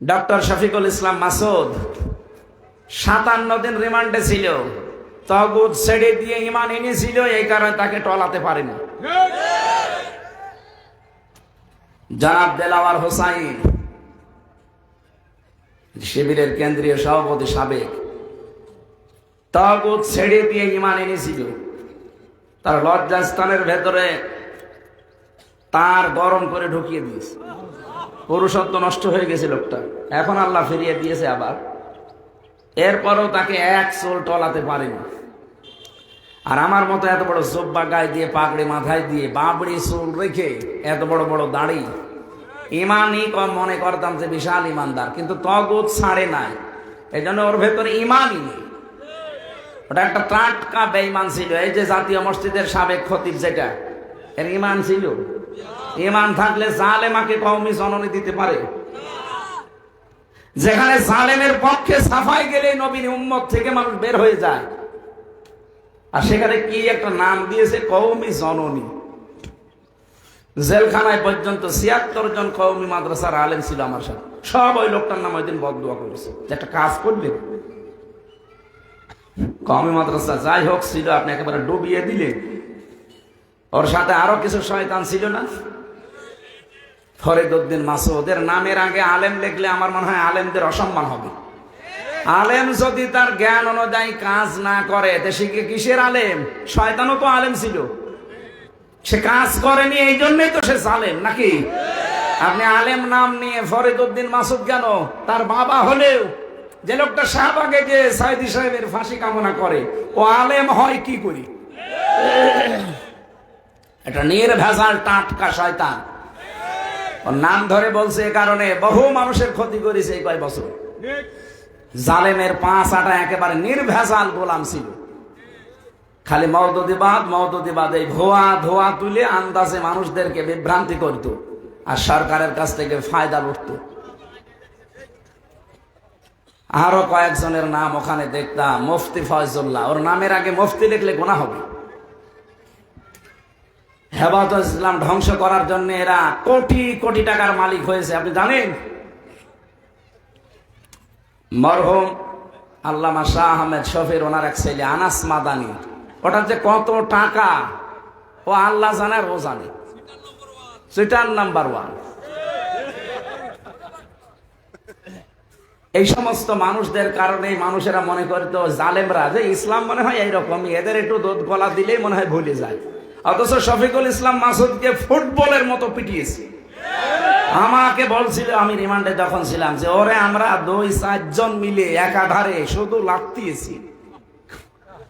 Doctor Shafiqul Islam Masud, সাতান্ন দিন রিমান্ডে ছিল। তগুদ ছেড়ে দিয়ে ইমান এনেছিল, এই কারণে তাকে টলাতে পারেনি জনাব দেলাওয়ার হোসাইন, শিবিরের কেন্দ্রীয় সভাপতি সাবেক তগুদ ছেড়ে দিয়ে ইমান এনেছিল। তার লজ্জাস্থানের ভেতরে তার গরম করে ঢুকিয়ে দিয়েছে। পুরুষত্ব নষ্ট হয়ে গেছে লোকটা। এখন আল্লাহ ফিরিয়ে দিয়েছে আবার। এরপরও তাকে এক চোল টলাতে পারেনি। আর আমার মতো এত বড় জব্বা গায়ে দিয়ে, পাগড়ি মাথায় দিয়ে বাবড়ি চুল রেখে এত বড় বড় দাড়ি, ইমানই মনে করতাম যে বিশাল ইমানদার, কিন্তু তগুত ছাড়ে নাই। এই জন্য ওর ভেতরে ইমানই নেই। ওটা একটা টাটকা বেইমান ছিল, এই যে জাতীয় মসজিদের সাবেক খতিব যেটা, এর ইমান ছিল? ইমান থাকলে জালেমাকে কওমি জননী দিতে পারে। যেখানে জালেমের পক্ষে সাফাই গেলে নবীন উম্মত থেকে মানুষ বের হয়ে যায়। আর সেখানে কি একটা নাম দিয়েছে? কৌমি জননী। জেলখানায় পর্যন্ত ছিয়াত্তর জন কৌমি মাদ্রাসার আলেম ছিল আমার সাথে। সব ওই লোকটার নাম ওই দিন বদুয়া করেছে। একটা কাজ করবে। কৌমি মাদ্রাসা যাই হোক ছিল, আপনি একেবারে ডুবিয়ে দিলে ওর সাথে আরও কিছু শয়তান ছিল না? ফরিদুদ্দিন মাসুদের নামের আগে আলেম লিখলে আমার মনে হয় আলেমদের অসম্মান হবে। আলেম যদি তার জ্ঞান অনুযায়ী কাজ না করে দেশে কি কিসের আলেম? শয়তানও তো আলেম ছিল। সে কাজ করেনি এই জন্যই তো সে আলেম নাকি? আপনি আলেম নাম নিয়ে ফরিদুদ্দিন মাসুদ কেন? তার বাবা হলেও যে লোকটা শাহবাগে যে সাইদি সাহেবের ফাঁসি কামনা করে, ও আলেম হয় কি করি? এটা নির্ভেজাল টাটকা শয়তান। নাম ধরে বলছে এ কারণে বহু মানুষের ক্ষতি করেছে এই কয় বছর। জালেমের পাঁচ আটা একেবারে নির্ভেজাল গোলাম ছিল। খালি মৌদুদিবাদ মৌদুদিবাদ এই ধোয়া ধোয়া তুলে আন্দাজে মানুষদেরকে বিভ্রান্তি করত আর সরকারের কাছ থেকে ফায়দা লুটত। আরও কয়েকজনের নাম ওখানে দেখতাম, মুফতি ফয়জুল্লাহ। ওর নামের আগে মুফতি লিখলে গোনা হবে। হেবাত ইসলাম ধ্বংস করার জন্য এরা কোটি কোটি টাকার মালিক হয়েছে, আপনি জানেন? মরহুম আল্লামা শাহ আহমেদ শফির, ওনার এক ছেলে, আনাস মাদানি। ওটার যে কত টাকা, ও আল্লাহ জানে ও জানে। সেটার নাম্বার ওয়ান এই সমস্ত মানুষদের কারণে মানুষেরা মনে করত, জালেমরা, যে ইসলাম মনে হয় এইরকমই, এদের একটু দুধ গলা দিলেই মনে হয় ভুলে যায়। অথচ শফিকুল ইসলাম মাসুদকে ফুটবলের মতো পিটিয়েছে। আমাকে বলছিল, আমি রিমান্ডে যখন ছিলাম যে, ওরে আমরা দুই চারজন মিলে একাধারে শুধু লাগতিয়েছি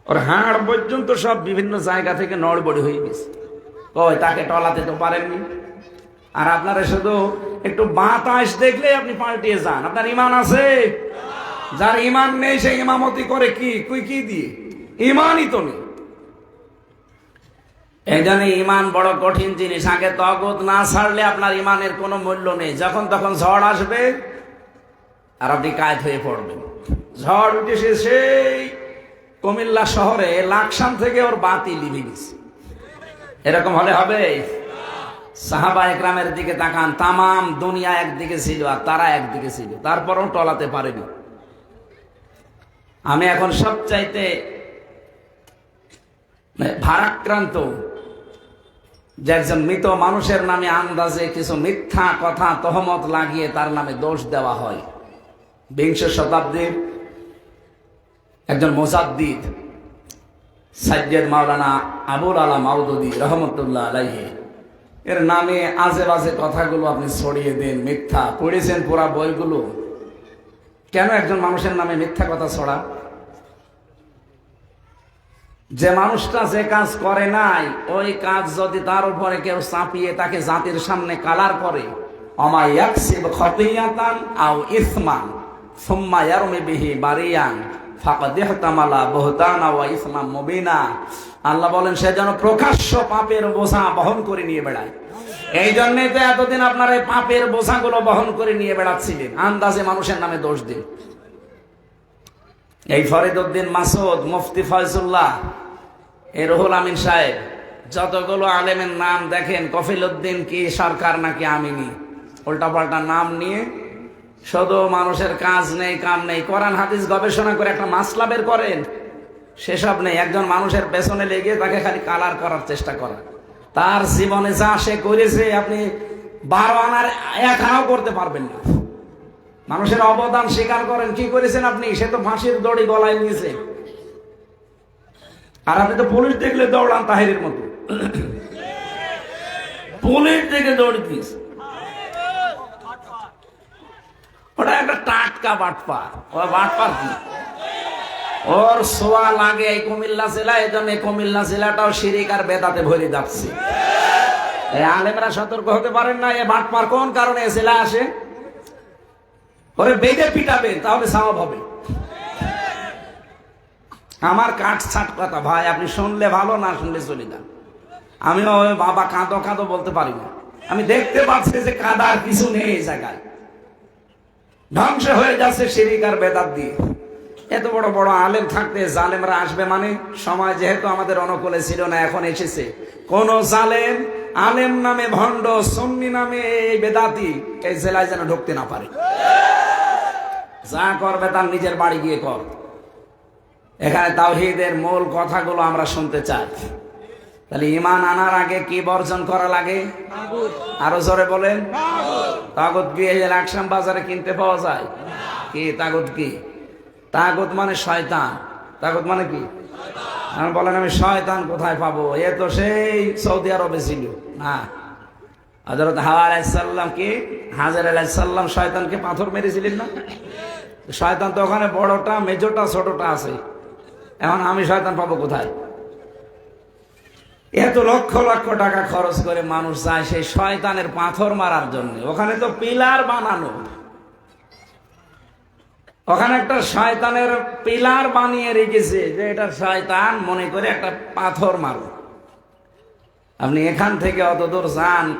ওর হাড় পর্যন্ত সব বিভিন্ন জায়গা থেকে নড়বড়ি হয়ে গেছে। ওই তাকে টলাতে তো পারেননি। আর আপনারা শুধু একটু বাতাস দেখলে আপনি পাল্টিয়ে যান। আপনার ইমান আছে? যার ইমান নেই, সে ইমামতি করে কি? কুই কি দিয়ে? ইমানই তো নেই। এই জন্য ইমান বড় কঠিন জিনিস। আগে তগত না ছাড়লে আপনার ইমানের কোনো মূল্য নেই। যখন তখন ঝড় আসবে, আর আপনি কায়দ হয়ে পড়বেন। ঝড় উঠেছে সেই কুমিল্লা শহরে লাকসাম থেকে ওর বাতি লিভে গেছে। এরকম হলে হবে? সাহাবা একরামের দিকে তাকান। তামাম দুনিয়া একদিকে ছিল আর তারা একদিকে ছিল। তারপরও টলাতে পারেনি। আমি এখন সবচাইতে মানে ভারাক্রান্ত যে একজন মৃত মানুষের নামে আন্দাজে কিছু মিথ্যা কথা তহমত লাগিয়ে তার নামে দোষ দেওয়া হয়। বিংশ শতাব্দীর একজন মোজাদ্দিদ সাজ্জেদ মাওলানা আবুল আলা মাউদুদি রহমতুল্লাহ আলাইহে, এর নামে আজে বাজে কথাগুলো আপনি ছড়িয়ে দেন, মিথ্যা পড়েছেন পুরা বইগুলো। কেন একজন মানুষের নামে মিথ্যা কথা ছড়া? যে মানুষটা যে কাজ করে নাই, ওই কাজ যদি তার উপরে কেউ চাপিয়ে তাকে জাতির সামনে কালার করে আল্লাহ বলেন, সে যেন প্রকাশ্য পাপের বোঝা বহন করে নিয়ে বেড়ায়। এই জন্যই তো এতদিন আপনার এই পাপের বোঝাগুলো বহন করে নিয়ে বেড়াচ্ছিলেন। আন্দাজে মানুষের নামে দোষ দিন। এই ফরিদুদ্দিন মাসুদ, মুফতি ফয়জুল্লাহ, এই রুহুল আমিন সাহেব, যতগুলো আলেমের নাম দেখেন, কফিল উদ্দিন কি সরকার নাকি আমিনি? উল্টা পাল্টা নাম নিয়ে শুধু মানুষের কাজ নেই, কাম নেই। কোরআন, হাদিস গবেষণা করে একটা মাসলা বের করেন। সেসব নেই। একজন মানুষের পেছনে লেগে তাকে খালি কালার করার চেষ্টা করা। তার জীবনে যা সে করেছে, আপনি বারো আনার এক করতে পারবেন না। মানুষের অবদান স্বীকার করেন, কি করেছেন আপনি? সে তো ফাঁসির দড়ি গলায় নিয়েছে। আর আপনি তো পুলিশ দেখলে দৌড়ান তাহিরের মতো। পুলিশ দেখে দৌড় দিস ওটা একটা টাটকা বাটপার। ও বাটপার কি? ওর সোয়া লাগে এই কুমিল্লা জেলা এই জন্য কুমিল্লা জেলাটাও শিরিক আর বেদাতে ভরে যাচ্ছে। এই আলেমরা সতর্ক হতে পারেন না, এ বাটপার কোন কারণে জেলা আসে? ওরে বেঁধে পিটাবে, তাহলে সাওয়াব হবে। আমার কাঠ ছাট কথা, ভাই, আপনি শুনলে ভালো, না শুনলে চলে যান আমি বাবা কাঁদো কাঁদো বলতে পারি না। আমি দেখতে পাচ্ছি যে কাদার কিছু নেই এই জায়গায়। ধ্বংস হয়ে যাচ্ছে শিরিক বেদাত দিয়ে। এত বড় বড় আলেম থাকতে জালেমরা আসবে মানে? সময় যেহেতু আমাদের অনুকূলে ছিল না, এখন এসেছে। কোন জালেম, আলেম নামে ভণ্ড, সন্নি নামে এই বেদাতি এই জেলায় যেন ঢুকতে না পারে। যা করবে তার নিজের বাড়ি গিয়ে কর। এখানে তাওহিদের মূল কথাগুলো আমরা শুনতে চাই। তাহলে ইমান আনার আগে কি বর্জন করা লাগে? আরও জোরে বলেন। তাগত। কি এই লাকসাম বাজারে কিনতে পাওয়া যায়? কি তাগত কি? তাগত মানে শয়তান। তাগত মানে কি? আমি বলেন আমি শয়তান কোথায় পাবো? এ তো সেই সৌদি আরবে ছিল। না। হজরত হাওয়া আলাইসাল্লাম কি? হাজার আলাইসাল্লাম শয়তানকে পাথর মেরেছিলেন না? শয়তান তো ওখানে বড়টা মেজোটা ছোটটা আছে। এখন আমি শয়তান পাবো কোথায়? এত লক্ষ লক্ষ টাকা খরচ করে মানুষ যায় সেই শয়তানের পাথর মারার জন্য। ওখানে তো পিলার বানানো। ওখানে একটা শয়তানের পিলার বানিয়ে রেখেছে যে এটা শয়তান মনে করে একটা পাথর মারো। আপনি এখান থেকে অত দূর যান,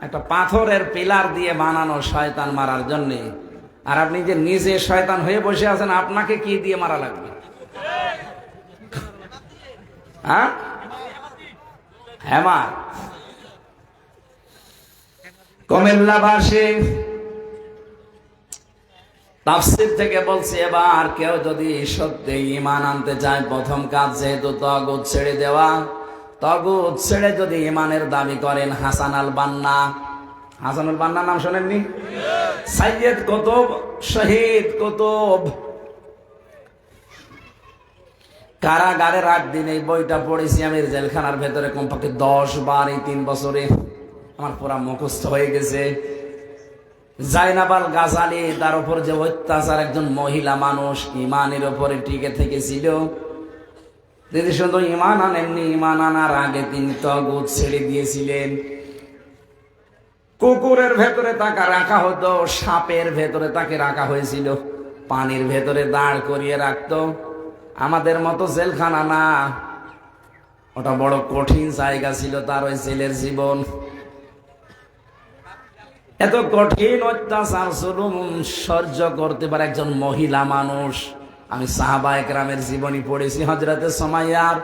একটা পাথরের পিলার দিয়ে বানানো শয়তান মারার জন্যে। আর আপনি যে নিজে শয়তান হয়ে বসে আছেন, আপনাকে কি দিয়ে মারা লাগবে? হ্যাঁ? থেকে বলছি, এবার কেউ যদি সত্যি ইমান আনতে চায়, প্রথম কাজ যেহেতু তগুদ ছেড়ে দেওয়া। তগুদ ছেড়ে যদি ইমানের দাবি করেন, হাসান আল বান্না হাসান আল বান্না নাম শোনেননি? সাইয়েদ কুতুব, শহীদ কুতুব। কারাগারে রাত দিন এই বইটা পড়েছি, আমি জেলখানার ভেতরে কমপক্ষে দশ বার এই তিন বছরে। আমার পুরা মুখস্থ হয়ে গেছে। জাইনাবাল গাজালি, তার উপর যে অত্যাচার একজন মহিলা মানুষ ইমানের উপরে টিকে থেকেছিল। তিনি শুধু ইমান আনেননি, ইমান আনার আগে তিনি তগুদ ছেড়ে দিয়েছিলেন। কুকুরের ভেতরে তাকে রাখা হতো, সাপের ভেতরে তাকে রাখা হয়েছিল। পানির ভেতরে দাঁড় করিয়ে রাখতো। আমাদের মতো জেলখানা না। ওটা বড় কঠিন জায়গা ছিল তার ওই জেলের জীবন। এত কঠিন অত্যাচার, জুলুম সহ্য করতে পারে একজন মহিলা মানুষ। আমি সাহাবা একরামের জীবনী পড়েছি হজরতে সমাইয়ার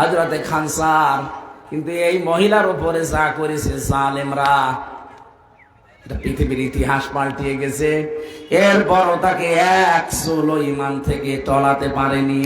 হজরতে খানসার কিন্তু এই মহিলার উপরে যা করেছে জালেমরা এটা পৃথিবীর ইতিহাস পাল্টিয়ে গেছে। এরপরও তাকে এক সোলো ইমান থেকে টলাতে পারেনি।